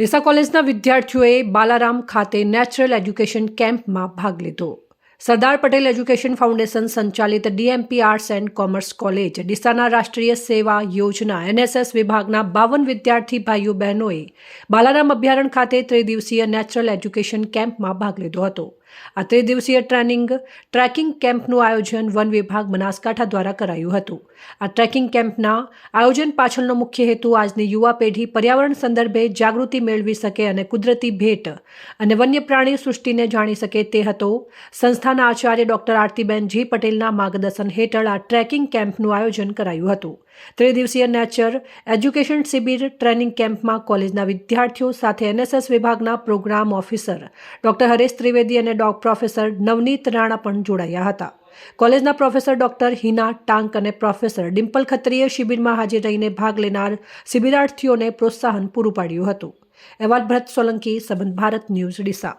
ડીસા કોલેજના વિદ્યાર્થીઓએ બાલારામ ખાતે નેચરલ એજ્યુકેશન કેમ્પમાં ભાગ લીધો. સરદાર પટેલ એજ્યુકેશન ફાઉન્ડેશન સંચાલિત DMP arts and commerce college, ડીસાના રાષ્ટ્રીય સેવા યોજના, એનએસએસ વિભાગના બાવન વિદ્યાર્થી ભાઈઓ બહેનોએ બાલારામ અભયારણ્ય ખાતે ત્રિદિવસીય નેચરલ એજ્યુકેશન કેમ્પમાં ભાગ લીધો હતો. આ ત્રિદિવસીય ટ્રેનિંગ ટ્રેકિંગ કેમ્પનું આયોજન વન વિભાગ બનાસકાંઠા દ્વારા કરાયું હતું. આ ટ્રેકિંગ કેમ્પના આયોજન પાછળનો મુખ્ય હેતુ આજની યુવા પેઢી પર્યાવરણ સંદર્ભે જાગૃતિ મેળવી શકે અને કુદરતી ભેટ અને વન્ય પ્રાણી સૃષ્ટિને જાણી શકે તે હતો. સંસ્થાના આચાર્ય ડોક્ટર આરતીબેન જી પટેલના માર્ગદર્શન હેઠળ આ ટ્રેકિંગ કેમ્પનું આયોજન કરાયું હતું. ત્રિદિવસીય નેચર એજ્યુકેશન શિબિર ટ્રેનિંગ કેમ્પમાં કોલેજના વિદ્યાર્થીઓ સાથે એનએસએસ વિભાગના program officer doctor Haresh Trivedi અને ડોક પ્રોફેસર નવનીત રાણા પણ જોડાયા હતા. કોલેજના પ્રોફેસર ડોક્ટર હિના ટાંક અને પ્રોફેસર ડિમ્પલ ખત્રીએ શિબિરમાં હાજર રહીને ભાગ લેનાર શિબિરાર્થીઓને પ્રોત્સાહન પૂરું પાડ્યું હતું. એવા ભરત સોલંકી, સંબંધ ભારત ન્યૂઝ, ડીસા.